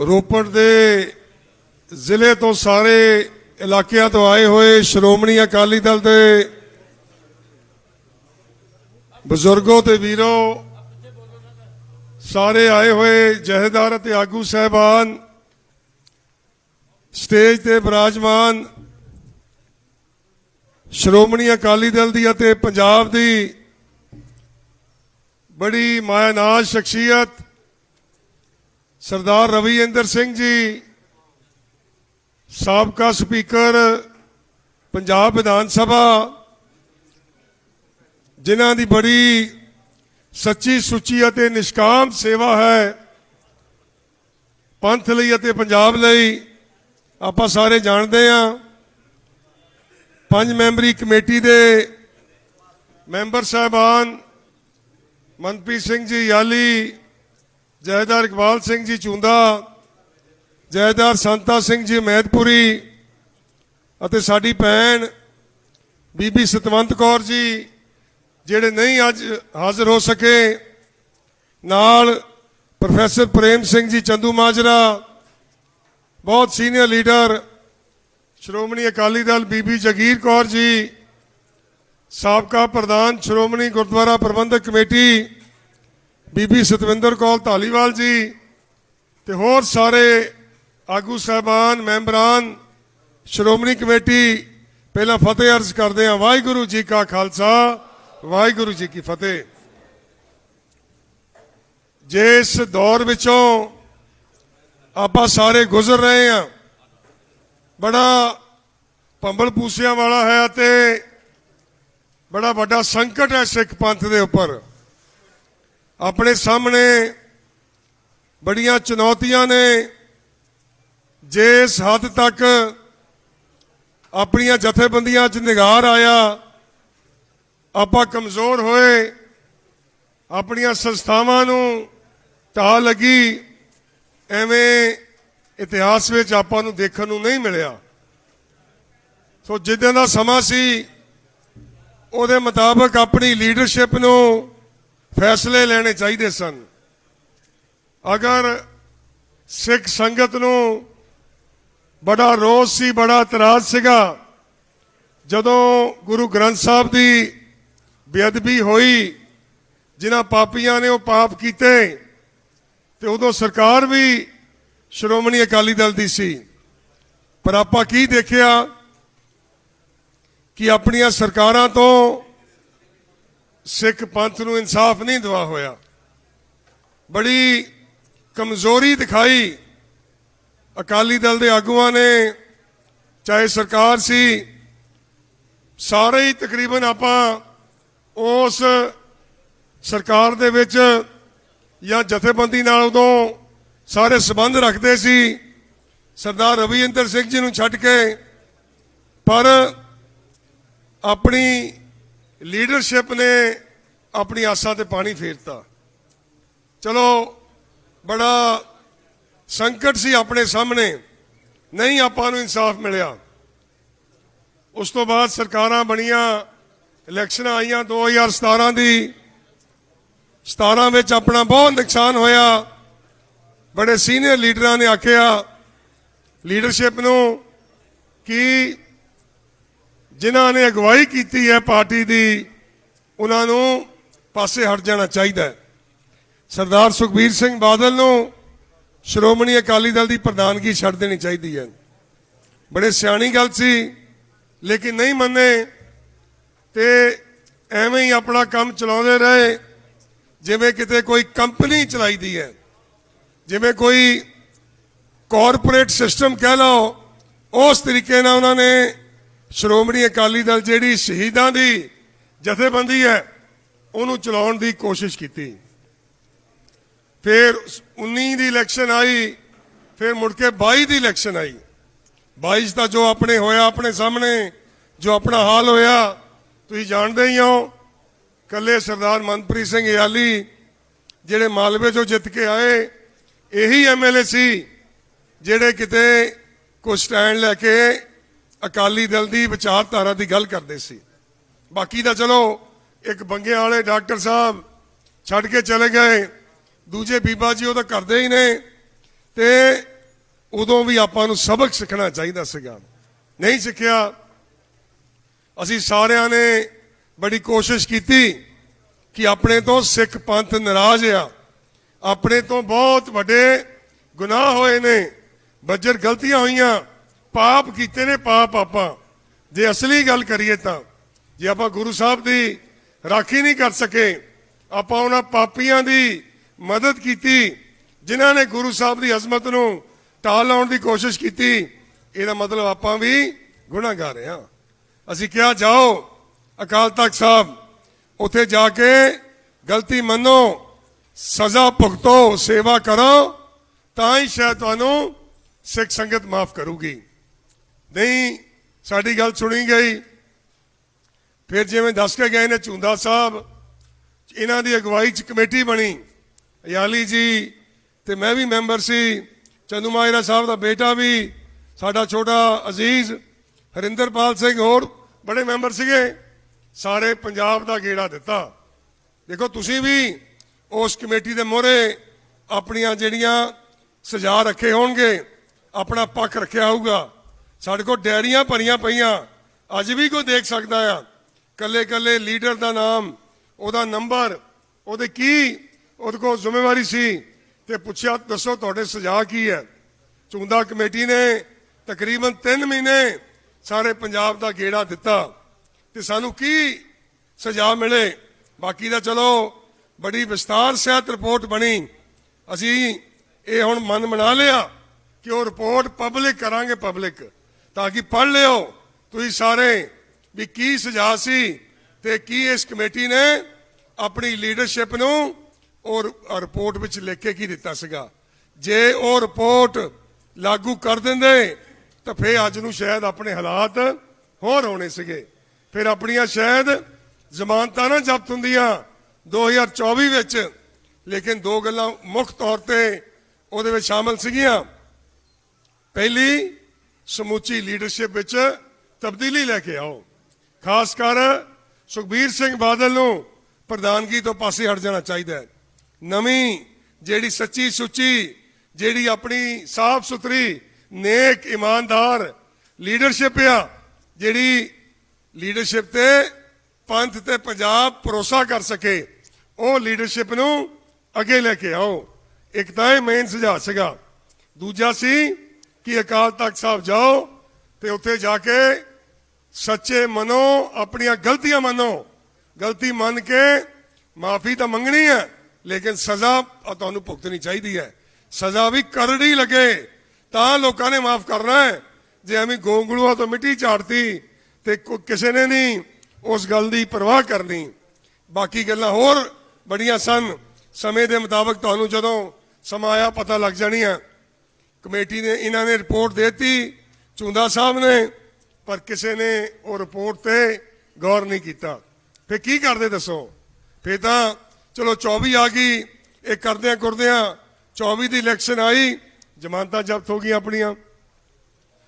ਰੋਪੜ ਦੇ ਜ਼ਿਲ੍ਹੇ ਤੋਂ ਸਾਰੇ ਇਲਾਕਿਆਂ ਤੋਂ ਆਏ ਹੋਏ ਸ਼੍ਰੋਮਣੀ ਅਕਾਲੀ ਦਲ ਦੇ ਬਜ਼ੁਰਗੋ ਤੇ ਵੀਰੋ, ਸਾਰੇ ਆਏ ਹੋਏ ਜਹੇਦਾਰ ਅਤੇ ਆਗੂ ਸਹਿਬਾਨ, ਸਟੇਜ ਤੇ ਬਿਰਾਜਮਾਨ ਸ਼੍ਰੋਮਣੀ ਅਕਾਲੀ ਦਲ ਦੀ ਅਤੇ ਪੰਜਾਬ ਦੀ ਬੜੀ ਮਾਇਆਨਾਜ਼ ਸ਼ਖਸੀਅਤ ਸਰਦਾਰ ਰਵੀਂਦਰ ਸਿੰਘ ਜੀ, ਸਾਬਕਾ ਸਪੀਕਰ, ਪੰਜਾਬ ਵਿਧਾਨ ਸਭਾ, ਜਿਨ੍ਹਾਂ ਦੀ ਬੜੀ ਸੱਚੀ ਸੁੱਚੀ ਅਤੇ ਨਿਸ਼ਕਾਮ ਸੇਵਾ ਹੈ, ਪੰਥ ਲਈ ਅਤੇ ਪੰਜਾਬ ਲਈ, ਆਪਾਂ ਸਾਰੇ ਜਾਣਦੇ ਹਾਂ। ਪੰਜ ਮੈਂਬਰੀ ਕਮੇਟੀ ਦੇ ਮੈਂਬਰ ਸਾਹਿਬਾਨ, ਮਨਪ੍ਰੀਤ ਸਿੰਘ ਜੀ, ਯਾਲੀ ਜੈਦਾਰ ਇਕਬਾਲ ਸਿੰਘ ਜੀ ਚੁੰਦਾ, ਜੈਦਾਰ ਸੰਤਾ ਸਿੰਘ ਜੀ ਮਹਿਦਪੁਰੀ ਅਤੇ ਸਾਡੀ ਭੈਣ ਬੀਬੀ ਸਤਵੰਤ ਕੌਰ ਜੀ, ਜਿਹੜੇ ਨਹੀਂ ਅੱਜ ਹਾਜ਼ਰ ਹੋ ਸਕੇ, ਨਾਲ ਪ੍ਰੋਫੈਸਰ ਪ੍ਰੇਮ ਸਿੰਘ ਜੀ ਚੰਦੂ ਮਾਜਰਾ, ਬਹੁਤ ਸੀਨੀਅਰ ਲੀਡਰ, ਸ਼੍ਰੋਮਣੀ ਅਕਾਲੀ ਦਲ ਬੀਬੀ ਜਗੀਰ ਕੌਰ ਜੀ, ਸਾਬਕਾ ਪ੍ਰਧਾਨ ਸ਼੍ਰੋਮਣੀ ਗੁਰਦੁਆਰਾ ਪ੍ਰਬੰਧਕ ਕਮੇਟੀ ਬੀਬੀ ਸਤਵਿੰਦਰ ਕੌਰ ਧਾਲੀਵਾਲ ਜੀ ਤੇ ਹੋਰ ਸਾਰੇ ਆਗੂ ਸਾਹਿਬਾਨ, ਮੈਂਬਰਾਨ, ਸ਼੍ਰੋਮਣੀ ਕਮੇਟੀ, ਪਹਿਲਾਂ ਫਤਿਹ ਅਰਜ਼ ਕਰਦੇ ਹਾਂ, ਵਾਹਿਗੁਰੂ ਜੀ ਕਾ ਖਾਲਸਾ, ਵਾਹਿਗੁਰੂ ਜੀ ਕੀ ਫਤਿਹ। ਜਿਸ ਦੌਰ ਵਿੱਚੋਂ ਆਪਾਂ ਸਾਰੇ ਗੁਜ਼ਰ ਰਹੇ ਹਾਂ, ਬੜਾ ਪੰਬਲ ਪੂਸਿਆਂ ਵਾਲਾ ਹੈ ਅਤੇ ਬੜਾ ਵੱਡਾ ਸੰਕਟ ਹੈ ਸਿੱਖ ਪੰਥ ਦੇ ਉੱਪਰ। ਆਪਣੇ ਸਾਹਮਣੇ ਬੜੀਆਂ ਚੁਣੌਤੀਆਂ ਨੇ, ਜਿਸ ਹੱਦ ਤੱਕ ਆਪਣੀਆਂ ਜਥੇਬੰਦੀਆਂ 'ਚ ਨਿਗਾਰ ਆਇਆ, ਆਪਾਂ ਕਮਜ਼ੋਰ ਹੋਏ, ਆਪਣੀਆਂ ਸੰਸਥਾਵਾਂ ਨੂੰ ਢਾਹ ਲੱਗੀ, ਐਵੇਂ ਇਤਿਹਾਸ ਵਿੱਚ ਆਪਾਂ ਨੂੰ ਦੇਖਣ ਨੂੰ ਨਹੀਂ ਮਿਲਿਆ। ਸੋ ਜਿੱਦਾਂ ਦਾ ਸਮਾਂ ਸੀ, ਉਹਦੇ ਮੁਤਾਬਕ ਆਪਣੀ ਲੀਡਰਸ਼ਿਪ ਨੂੰ ਫੈਸਲੇ ਲੈਣੇ ਚਾਹੀਦੇ ਸਨ। ਅਗਰ ਸਿੱਖ ਸੰਗਤ ਨੂੰ ਬੜਾ ਰੋਸ ਸੀ, ਬੜਾ ਇਤਰਾਜ਼ ਸੀਗਾ, ਜਦੋਂ ਗੁਰੂ ਗ੍ਰੰਥ ਸਾਹਿਬ ਦੀ ਬੇਅਦਬੀ ਹੋਈ, ਜਿਨ੍ਹਾਂ ਪਾਪੀਆਂ ਨੇ ਉਹ ਪਾਪ ਕੀਤੇ, ਤੇ ਉਦੋਂ ਸਰਕਾਰ ਵੀ ਸ਼੍ਰੋਮਣੀ ਅਕਾਲੀ ਦਲ ਦੀ ਸੀ। ਪਰ ਆਪਾਂ ਕੀ ਦੇਖਿਆ ਕਿ ਆਪਣੀਆਂ ਸਰਕਾਰਾਂ ਤੋਂ ਸਿੱਖ ਪੰਥ ਨੂੰ ਇਨਸਾਫ ਨਹੀਂ ਦਵਾ ਹੋਇਆ। ਬੜੀ ਕਮਜ਼ੋਰੀ ਦਿਖਾਈ। ਅਕਾਲੀ ਦਲ ਦੇ ਆਗੂਆਂ ਨੇ, ਚਾਹੇ ਸਰਕਾਰ ਸੀ, ਸਾਰੇ ਹੀ ਤਕਰੀਬਨ ਆਪਾਂ ਉਸ ਸਰਕਾਰ ਦੇ ਵਿੱਚ ਜਾਂ ਜਥੇਬੰਦੀ ਨਾਲ ਉਦੋਂ ਸਾਰੇ ਸਬੰਧ ਰੱਖਦੇ ਸੀ। ਸਰਦਾਰ ਰਵੀਂਦਰ ਸਿੰਘ ਜੀ ਨੂੰ ਛੱਡ ਕੇ। ਪਰ ਆਪਣੀ ਲੀਡਰਸ਼ਿਪ ਨੇ ਆਪਣੀ ਆਸਾਂ ਤੇ ਪਾਣੀ ਫੇਰਤਾ। ਚਲੋ, ਬੜਾ ਸੰਕਟ ਸੀ ਆਪਣੇ ਸਾਹਮਣੇ। ਨਹੀਂ ਆਪਾਂ ਨੂੰ ਇਨਸਾਫ ਮਿਲਿਆ। ਉਸ ਤੋਂ ਬਾਅਦ ਸਰਕਾਰਾਂ ਬਣੀਆਂ, ਇਲੈਕਸ਼ਨਾਂ ਆਈਆਂ 2017 ਦੀ। 17 ਵਿੱਚ ਆਪਣਾ ਬਹੁਤ ਨੁਕਸਾਨ ਹੋਇਆ। ਬੜੇ ਸੀਨੀਅਰ ਲੀਡਰਾਂ ਨੇ ਆਖਿਆ, ਲੀਡਰਸ਼ਿਪ ਨੂੰ ਕਿ ਜਿਨ੍ਹਾਂ ਨੇ ਅਗਵਾਈ ਕੀਤੀ ਹੈ ਪਾਰਟੀ ਦੀ, ਉਹਨਾਂ ਨੂੰ ਪਾਸੇ ਹਟ ਜਾਣਾ ਚਾਹੀਦਾ ਹੈ। ਸਰਦਾਰ ਸੁਖਬੀਰ ਸਿੰਘ ਬਾਦਲ ਨੂੰ ਸ਼੍ਰੋਮਣੀ ਅਕਾਲੀ ਦਲ ਦੀ ਪ੍ਰਧਾਨਗੀ ਛੱਡ ਦੇਣੀ ਚਾਹੀਦੀ ਹੈ। ਬੜੇ ਸਿਆਣੀ ਗੱਲ ਸੀ, ਲੇਕਿਨ ਨਹੀਂ ਮੰਨੇ ਤੇ ਐਵੇਂ ਹੀ ਆਪਣਾ ਕੰਮ ਚਲਾਉਂਦੇ ਰਹੇ, ਜਿਵੇਂ ਕਿਤੇ ਕੋਈ ਕੰਪਨੀ ਚਲਾਈਦੀ ਹੈ, ਜਿਵੇਂ ਕੋਈ ਕਾਰਪੋਰੇਟ ਸਿਸਟਮ ਕਹਿ ਲਓ, ਉਸ ਤਰੀਕੇ ਨਾਲ ਉਹਨਾਂ ਨੇ ਸ਼੍ਰੋਮਣੀ ਅਕਾਲੀ ਦਲ ਜਿਹੜੀ ਸ਼ਹੀਦਾਂ ਦੀ ਜਥੇਬੰਦੀ ਹੈ, ਉਹਨੂੰ ਚਲਾਉਣ ਦੀ ਕੋਸ਼ਿਸ਼ ਕੀਤੀ। ਫਿਰ 19 ਦੀ ਇਲੈਕਸ਼ਨ ਆਈ, ਫਿਰ ਮੁੜ ਕੇ 22 ਦੀ ਇਲੈਕਸ਼ਨ ਆਈ। 22 ਦਾ ਜੋ ਆਪਣੇ ਹੋਇਆ, ਆਪਣੇ ਸਾਹਮਣੇ, ਜੋ ਆਪਣਾ ਹਾਲ ਹੋਇਆ, ਤੁਸੀਂ ਜਾਣਦੇ ਹੀ ਹੋ ਕੱਲੇ ਸਰਦਾਰ ਮਨਪ੍ਰੀਤ ਸਿੰਘ ਯਾਲੀ ਜਿਹੜੇ ਮਾਲਵੇ ਚੋਂ ਜਿੱਤ ਕੇ ਆਏ, ਇਹੀ ਐਮਐਲਏ ਸੀ, ਜਿਹੜੇ ਕਿਤੇ ਕੁਝ ਸਟੈਂਡ ਲੈ ਕੇ ਅਕਾਲੀ ਦਲ ਦੀ ਵਿਚਾਰਧਾਰਾ ਦੀ ਗੱਲ ਕਰਦੇ ਸੀ। ਬਾਕੀ ਦਾ ਚਲੋ, ਇੱਕ ਬੰਗੇ ਵਾਲੇ ਡਾਕਟਰ ਸਾਹਿਬ ਛੱਡ ਕੇ ਚਲੇ ਗਏ। ਦੂਜੇ ਬੀਬਾ ਜੀ ਉਹ ਤਾਂ ਕਰਦੇ ਹੀ ਨੇ। ਤੇ ਉਦੋਂ ਵੀ ਆਪਾਂ ਨੂੰ ਸਬਕ ਸਿੱਖਣਾ ਚਾਹੀਦਾ ਸੀਗਾ। ਨਹੀਂ ਸਿੱਖਿਆ, ਅਸੀਂ ਸਾਰਿਆਂ ਨੇ ਬੜੀ ਕੋਸ਼ਿਸ਼ ਕੀਤੀ ਕਿ ਆਪਣੇ ਤੋਂ ਸਿੱਖ ਪੰਥ ਨਾਰਾਜ਼ ਆ। ਆਪਣੇ ਤੋਂ ਬਹੁਤ ਵੱਡੇ ਗੁਨਾਹ ਹੋਏ ਨੇ। ਬੱਜਰ ਗਲਤੀਆਂ ਹੋਈਆਂ। ਪਾਪ ਕੀਤੇ ਨੇ ਪਾਪ ਆਪਾਂ। ਜੇ ਅਸਲੀ ਗੱਲ ਕਰੀਏ ਤਾਂ, ਜੇ ਆਪਾਂ ਗੁਰੂ ਸਾਹਿਬ ਦੀ ਰਾਖੀ ਨਹੀਂ ਕਰ ਸਕੇ, ਆਪਾਂ ਉਹਨਾਂ ਪਾਪੀਆਂ ਦੀ ਮਦਦ ਕੀਤੀ, ਜਿਨ੍ਹਾਂ ਨੇ ਗੁਰੂ ਸਾਹਿਬ ਦੀ ਅਜ਼ਮਤ ਨੂੰ ਢਾਹ ਲਾਉਣ ਦੀ ਕੋਸ਼ਿਸ਼ ਕੀਤੀ, ਇਹਦਾ ਮਤਲਬ ਆਪਾਂ ਵੀ ਗੁਨਾਹਗਾਰ ਹਾਂ। ਅਸੀਂ ਕਿਹਾ, ਜਾਓ, ਅਕਾਲ ਤਖਤ ਸਾਹਿਬ, ਉੱਥੇ ਜਾ ਕੇ ਗਲਤੀ ਮੰਨੋ, ਸਜ਼ਾ ਭੁਗਤੋ, ਸੇਵਾ ਕਰੋ, ਤਾਂ ਹੀ ਸ਼ਾਇਦ ਤੁਹਾਨੂੰ ਸਿੱਖ ਸੰਗਤ ਮਾਫ ਕਰੂਗੀ। ਨਹੀਂ, ਸਾਡੀ ਗੱਲ ਸੁਣੀ ਗਈ। ਫਿਰ ਜਿਵੇਂ ਦੱਸ ਕੇ ਗਏ ਨੇ ਚੁੰਦਾ ਸਾਹਿਬ, ਇਹਨਾਂ ਦੀ ਅਗਵਾਈ ਚ ਕਮੇਟੀ ਬਣੀ ਯਾਲੀ ਜੀ ਤੇ ਮੈਂ ਵੀ ਮੈਂਬਰ ਸੀ, ਚੰਦੂ ਮਾਜਰਾ ਸਾਹਿਬ ਦਾ ਬੇਟਾ ਵੀ, ਸਾਡਾ ਛੋਟਾ ਅਜ਼ੀਜ਼, ਹਰਿੰਦਰਪਾਲ ਸਿੰਘ ਹੋਰ ਬੜੇ ਮੈਂਬਰ ਸੀਗੇ, ਸਾਰੇ ਪੰਜਾਬ ਦਾ ਗੇੜਾ ਦਿੱਤਾ। ਦੇਖੋ, ਤੁਸੀਂ ਵੀ ਉਸ ਕਮੇਟੀ ਦੇ ਮੋਹਰੇ ਆਪਣੀਆਂ ਜਿਹੜੀਆਂ ਸੁਝਾਅ ਰੱਖੇ ਹੋਣਗੇ, ਆਪਣਾ ਪੱਖ ਰੱਖਿਆ ਹੋਊਗਾ। ਸਾਡੇ ਕੋਲ ਡੈਰੀਆਂ ਭਰੀਆਂ ਪਈਆਂ। ਅੱਜ ਵੀ ਕੋਈ ਦੇਖ ਸਕਦਾ ਆ। ਕੱਲੇ ਕੱਲੇ ਲੀਡਰ ਦਾ ਨਾਮ, ਉਹਦਾ ਨੰਬਰ, ਉਹਦੇ ਕੀ, ਉਹਦੇ ਕੋਲ ਜ਼ਿੰਮੇਵਾਰੀ ਸੀ ਤੇ ਪੁੱਛਿਆ, ਦੱਸੋ ਤੁਹਾਡੇ ਸੁਝਾਅ ਕੀ ਹੈ? ਚੁੰਦਾ ਕਮੇਟੀ ਨੇ ਤਕਰੀਬਨ 3 ਮਹੀਨੇ ਸਾਰੇ ਪੰਜਾਬ ਦਾ ਗੇੜਾ ਦਿੱਤਾ ਤੇ ਸਾਨੂੰ ਕੀ ਸੁਝਾਅ ਮਿਲੇ? ਬਾਕੀ ਦਾ ਚਲੋ, ਬੜੀ ਵਿਸਤਾਰ ਸਹਿਤ ਰਿਪੋਰਟ ਬਣੀ। ਅਸੀਂ ਇਹ ਹੁਣ ਮਨ ਬਣਾ ਲਿਆ ਕਿ ਉਹ ਰਿਪੋਰਟ ਪਬਲਿਕ ਕਰਾਂਗੇ, ਪਬਲਿਕ। ਤਾਂ ਕਿ ਪੜ੍ਹ ਲਿਓ। ਤੁਸੀਂ ਸਾਰੇ ਵੀ ਕੀ ਸੁਝਾਅ ਸੀ ਤੇ ਕੀ ਇਸ ਕਮੇਟੀ ਨੇ ਆਪਣੀ ਲੀਡਰਸ਼ਿਪ ਨੂੰ ਔਰ ਰਿਪੋਰਟ ਵਿੱਚ ਲਿਖ ਕੇ ਕੀ ਦਿੱਤਾ ਸੀਗਾ। ਜੇ ਉਹ ਰਿਪੋਰਟ ਲਾਗੂ ਕਰ ਦਿੰਦੇ, ਤਾਂ ਫੇਰ ਅੱਜ ਨੂੰ ਸ਼ਾਇਦ ਆਪਣੇ ਹਾਲਾਤ ਹੋਰ ਹੋਣੇ ਸੀਗੇ। ਫਿਰ ਆਪਣੀਆਂ ਸ਼ਾਇਦ ਜ਼ਮਾਨਤਾਂ ਨਾ ਜ਼ਬਤ ਹੁੰਦੀਆਂ 2024 ਵਿੱਚ, ਲੇਕਿਨ ਦੋ ਗੱਲਾਂ ਮੁੱਖ ਤੌਰ ਤੇ ਉਹਦੇ ਵਿੱਚ ਸ਼ਾਮਲ ਸੀਗੀਆਂ। ਪਹਿਲੀ ਸਮੁੱਚੀ ਲੀਡਰਸ਼ਿਪ ਵਿੱਚ ਤਬਦੀਲੀ ਲੈ ਕੇ ਆਓ। ਖਾਸ ਕਰ ਸੁਖਬੀਰ ਸਿੰਘ ਬਾਦਲ ਨੂੰ ਪ੍ਰਧਾਨਗੀ ਤੋਂ ਪਾਸੇ ਹਟ ਜਾਣਾ ਚਾਹੀਦਾ ਹੈ। ਨਵੀਂ ਜਿਹੜੀ ਸੱਚੀ ਸੁੱਚੀ, ਜਿਹੜੀ ਆਪਣੀ ਸਾਫ਼ ਸੁਥਰੀ, ਨੇਕ, ਇਮਾਨਦਾਰ ਲੀਡਰਸ਼ਿਪ ਆ, ਜਿਹੜੀ ਲੀਡਰਸ਼ਿਪ ਤੇ ਪੰਥ ਤੇ ਪੰਜਾਬ ਭਰੋਸਾ ਕਰ ਸਕੇ, ਉਹ ਲੀਡਰਸ਼ਿਪ ਨੂੰ ਅੱਗੇ ਲੈ ਕੇ ਆਓ। ਇੱਕ ਤਾਂ ਇਹ ਮੇਨ ਸੁਝਾਅ ਸੀਗਾ। ਦੂਜਾ ਸੀ ਕਿ ਅਕਾਲ ਤਖਤ ਸਾਹਿਬ ਜਾਓ ਤੇ ਉੱਥੇ ਜਾ ਕੇ ਸੱਚੇ ਮਨੋ ਆਪਣੀਆਂ ਗਲਤੀਆਂ ਮੰਨੋ। ਗਲਤੀ ਮੰਨ ਕੇ ਮਾਫੀ ਤਾਂ ਮੰਗਣੀ ਹੈ, ਲੇਕਿਨ ਸਜ਼ਾ ਤੁਹਾਨੂੰ ਭੁਗਤਣੀ ਚਾਹੀਦੀ ਹੈ। ਸਜ਼ਾ ਵੀ ਕਰੜੀ ਲੱਗੇ, ਤਾਂ ਲੋਕਾਂ ਨੇ ਮਾਫ ਕਰਨਾ ਹੈ। ਜੇ ਐਵੇਂ ਗੋਂਗਲੂਆਂ ਤੋਂ ਮਿੱਟੀ ਝਾੜਤੀ ਤੇ ਕੋ- ਕਿਸੇ ਨੇ ਨਹੀਂ ਉਸ ਗੱਲ ਦੀ ਪਰਵਾਹ ਕਰਨੀ। ਬਾਕੀ ਗੱਲਾਂ ਹੋਰ ਬੜੀਆਂ ਸਨ। ਸਮੇਂ ਦੇ ਮੁਤਾਬਕ ਤੁਹਾਨੂੰ ਜਦੋਂ ਸਮਾਂ ਆਇਆ ਪਤਾ ਲੱਗ ਜਾਣੀਆਂ। ਕਮੇਟੀ ਨੇ ਇਹਨਾਂ ਨੇ ਰਿਪੋਰਟ ਦਿੱਤੀ, ਚੁੰਦਾ ਸਾਹਿਬ ਨੇ, ਪਰ ਕਿਸੇ ਨੇ ਉਹ ਰਿਪੋਰਟ ਤੇ ਗੌਰ ਨਹੀਂ ਕੀਤਾ। ਫੇ ਕੀ ਕਰਦੇ ਦੱਸੋ? ਫੇ ਤਾਂ ਚਲੋ 24 ਆ ਗਈ, ਇਹ ਕਰਦਿਆਂ ਕਰਦਿਆਂ 24 ਦੀ ਇਲੈਕਸ਼ਨ ਆਈ, ਜ਼ਮਾਨਤਾਂ ਜ਼ਬਤ ਹੋ ਗਈਆਂ ਆਪਣੀਆਂ।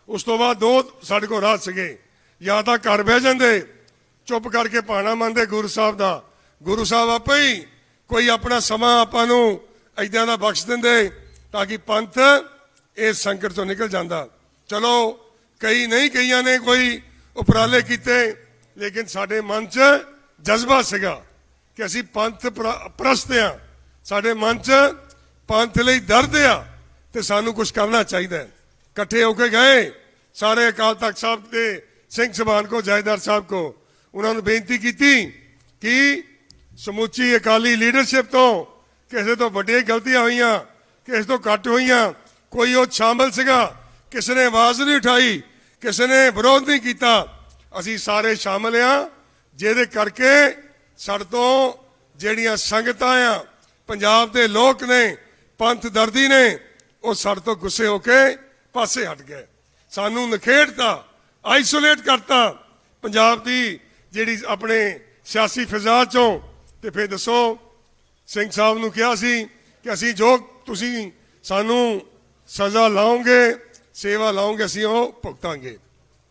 ਉਸ ਤੋਂ ਬਾਅਦ ਦੋ ਸਾਡੇ ਕੋਲ ਰਾਹ ਸੀਗੇ। ਜਾਂ ਤਾਂ ਘਰ ਬਹਿ ਜਾਂਦੇ, ਚੁੱਪ ਕਰਕੇ ਪਾਣਾ ਮੰਨਦੇ ਗੁਰੂ ਸਾਹਿਬ ਦਾ। ਗੁਰੂ ਸਾਹਿਬ ਆਪੇ ਹੀ ਕੋਈ ਆਪਣਾ ਸਮਾਂ ਆਪਾਂ ਨੂੰ ਐਦਾਂ ਦਾ ਬਖਸ਼ ਦਿੰਦੇ, ਤਾਂ ਕਿ ਪੰਥ ਇਸ ਸੰਕਟ ਤੋਂ ਨਿਕਲ ਜਾਂਦਾ। ਚਲੋ, ਕਈ ਨਹੀਂ ਕਈਆਂ ਨੇ ਕੋਈ ਉਪਰਾਲੇ ਕੀਤੇ, ਲੇਕਿਨ ਸਾਡੇ ਮਨ 'ਚ ਜਜ਼ਬਾ ਸੀਗਾ ਕਿ ਅਸੀਂ ਪੰਥ ਪ੍ਰਸਤ ਆ ਸਾਡੇ ਮਨ 'ਚ ਪੰਥ ਲਈ ਦਰਦ ਆ ਤੇ ਸਾਨੂੰ ਕੁਝ ਕਰਨਾ ਚਾਹੀਦਾ ਇਕੱਠੇ ਹੋ ਕੇ ਗਏ। ਸਾਰੇ ਅਕਾਲ ਤਖਤ ਸਾਹਿਬ ਦੇ ਸਿੰਘ ਸਭਾਨ ਕੋ ਜਾਇਦਾਰ ਸਾਹਿਬ ਕੋ, ਉਹਨਾਂ ਨੂੰ ਬੇਨਤੀ ਕੀਤੀ ਕਿ ਸਮੁੱਚੀ ਅਕਾਲੀ ਲੀਡਰਸ਼ਿਪ ਤੋਂ ਕਿਸੇ ਤੋਂ ਵੱਡੀਆਂ ਗਲਤੀਆਂ ਹੋਈਆਂ, ਕਿਸੇ ਤੋਂ ਘੱਟ ਹੋਈਆਂ ਕੋਈ ਉਹ ਸ਼ਾਮਲ ਸੀਗਾ, ਕਿਸੇ ਨੇ ਆਵਾਜ਼ ਨਹੀਂ ਉਠਾਈ, ਕਿਸੇ ਨੇ ਵਿਰੋਧ ਨਹੀਂ ਕੀਤਾ। ਅਸੀਂ ਸਾਰੇ ਸ਼ਾਮਲ ਆ, ਜਿਹਦੇ ਕਰਕੇ ਸਾਡੇ ਤੋਂ ਜਿਹੜੀਆਂ ਸੰਗਤਾਂ ਆ, ਪੰਜਾਬ ਦੇ ਲੋਕ ਨੇ, ਪੰਥ ਦਰਦੀ ਨੇ, ਉਹ ਸਾਡੇ ਤੋਂ ਗੁੱਸੇ ਹੋ ਕੇ ਪਾਸੇ ਹਟ ਗਏ। ਸਾਨੂੰ ਨਖੇੜਤਾ ਆਈਸੋਲੇਟ ਕਰਤਾ। ਪੰਜਾਬ ਦੀ ਜਿਹੜੀ ਆਪਣੇ ਸਿਆਸੀ ਫਿਜ਼ਾ ਚੋਂ, ਤੇ ਫਿਰ ਦੱਸੋ, ਸਿੰਘ ਸਾਹਿਬ ਨੂੰ ਕਿਹਾ ਸੀ ਕਿ ਅਸੀਂ ਜੋ ਤੁਸੀਂ ਸਾਨੂੰ ਸਜ਼ਾ ਲਾਉਂਗੇ, ਸੇਵਾ ਲਾਉਂਗੇ, ਅਸੀਂ ਉਹ ਭੁਗਤਾਂਗੇ।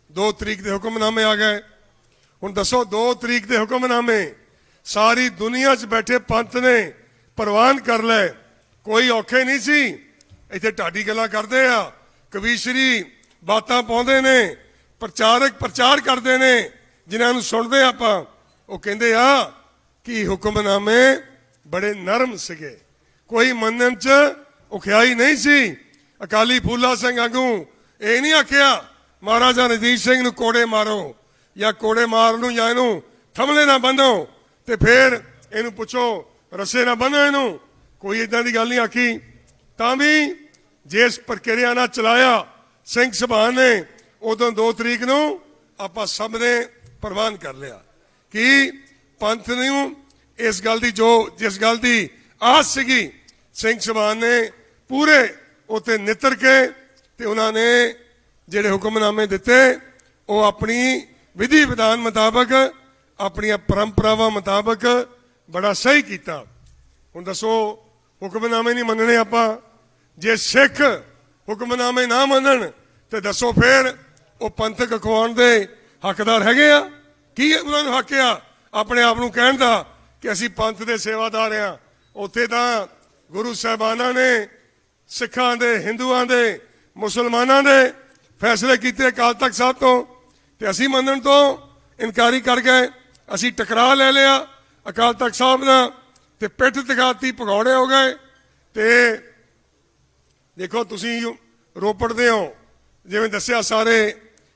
2 ਤਰੀਕ ਦੇ ਹੁਕਮਨਾਮੇ ਆ ਗਏ। ਹੁਣ ਦੱਸੋ 2 ਤਰੀਕ ਦੇ ਹੁਕਮਨਾਮੇ, ਸਾਰੀ ਦੁਨੀਆ 'ਚ ਬੈਠੇ ਪੰਥ ਨੇ, ਪ੍ਰਵਾਨ ਕਰ ਲਏ। ਕੋਈ ਔਖੇ ਨਹੀਂ ਸੀ। ਇੱਥੇ ਢਾਡੀ ਗੱਲਾਂ ਕਰਦੇ ਆ, ਕਵੀਸ਼ਰੀ ਬਾਤਾਂ ਪਾਉਂਦੇ ਨੇ, ਪ੍ਰਚਾਰਕ ਪ੍ਰਚਾਰ ਕਰਦੇ ਨੇ, ਜਿਨ੍ਹਾਂ ਨੂੰ ਸੁਣਦੇ ਆਪਾਂ, ਉਹ ਕਹਿੰਦੇ ਆ ਕਿ ਹੁਕਮਨਾਮੇ ਬੜੇ ਨਰਮ ਸੀਗੇ। ਕੋਈ ਮੰਨਣ ਚ ਉਖਿਆਈ ਨਹੀਂ ਸੀ। ਅਕਾਲੀ ਫੂਲਾ ਸਿੰਘ ਆਗੂ, ਇਹ ਨਹੀਂ ਆਖਿਆ, ਮਹਾਰਾਜਾ ਰਣਜੀਤ ਸਿੰਘ ਨੂੰ ਕੋੜੇ ਮਾਰੋ, ਜਾਂ ਕੋੜੇ ਮਾਰ ਨੂੰ ਜਾਂ ਇਹਨੂੰ ਥਮਲੇ ਨਾ ਬੰਨੋ, ਤੇ ਫਿਰ ਇਹਨੂੰ ਪੁੱਛੋ, ਰੱਸੇ ਨਾ ਬੰਨੋ ਇਹਨੂੰ। ਕੋਈ ਇਦਾਂ ਦੀ ਗੱਲ ਨਹੀਂ ਆਖੀ। ਤਾਂ ਵੀ ਜਿਸ ਪ੍ਰਕਿਰਿਆ ਨਾਲ ਚਲਾਇਆ, ਸਿੰਘ ਸਭਾ ਨੇ, ਉਦੋਂ 2 ਤਰੀਕ ਨੂੰ ਆਪਾਂ ਸਭ ਨੇ ਪ੍ਰਵਾਨ ਕਰ ਲਿਆ। ਕਿ ਪੰਥ ਨੂੰ ਇਸ ਗੱਲ ਦੀ ਜੋ, ਜਿਸ ਗੱਲ ਦੀ ਆਸ ਸੀਗੀ, ਸਿੰਘ ਸਭਾ ਨੇ ਪੂਰੇ ਉਤੇ ਨਿੱਤਰ ਕੇ ਤੇ ਉਹਨਾਂ ਨੇ ਜਿਹੜੇ ਹੁਕਮਨਾਮੇ ਦਿੱਤੇ, ਉਹ ਆਪਣੀ ਵਿਧੀ ਵਿਧਾਨ ਮੁਤਾਬਕ, ਆਪਣੀਆਂ ਪਰੰਪਰਾਵਾਂ ਮੁਤਾਬਕ ਬੜਾ ਸਹੀ ਕੀਤਾ। ਹੁਣ ਦੱਸੋ, ਹੁਕਮਨਾਮੇ ਨਹੀਂ ਮੰਨਣੇ ਆਪਾਂ। ਜੇ ਸਿੱਖ ਹੁਕਮਨਾਮੇ ਨਾ ਮੰਨਣ, ਤੇ ਦੱਸੋ ਫਿਰ ਉਹ ਪੰਥਕ ਖਵਾਉਣ ਦੇ ਹੱਕਦਾਰ ਹੈਗੇ ਆ? ਕੀ ਉਹਨਾਂ ਨੂੰ ਹੱਕ ਆ ਆਪਣੇ ਆਪ ਨੂੰ ਕਹਿਣ ਦਾ ਕਿ ਅਸੀਂ ਪੰਥ ਦੇ ਸੇਵਾਦਾਰ ਆ? ਉੱਥੇ ਤਾਂ ਗੁਰੂ ਸਾਹਿਬਾਨਾਂ ਨੇ ਸਿੱਖਾਂ ਦੇ, ਹਿੰਦੂਆਂ ਦੇ, ਮੁਸਲਮਾਨਾਂ ਦੇ ਫੈਸਲੇ ਕੀਤੇ ਅਕਾਲ ਤਖਤ ਸਾਹਿਬ ਤੋਂ ਤੇ ਅਸੀਂ ਮੰਨਣ ਤੋਂ ਇਨਕਾਰੀ ਕਰ ਗਏ। ਅਸੀਂ ਟਕਰਾ ਲੈ ਲਿਆ ਅਕਾਲ ਤਖਤ ਸਾਹਿਬ ਨਾਲ ਤੇ ਪਿੱਠ ਦਿਖਾਤੀ ਭਗੌੜੇ ਹੋ ਗਏ ਤੇ ਦੇਖੋ ਤੁਸੀਂ ਰੋਪੜ ਦੇ ਹੋ। ਜਿਵੇਂ ਦੱਸਿਆ ਸਾਰੇ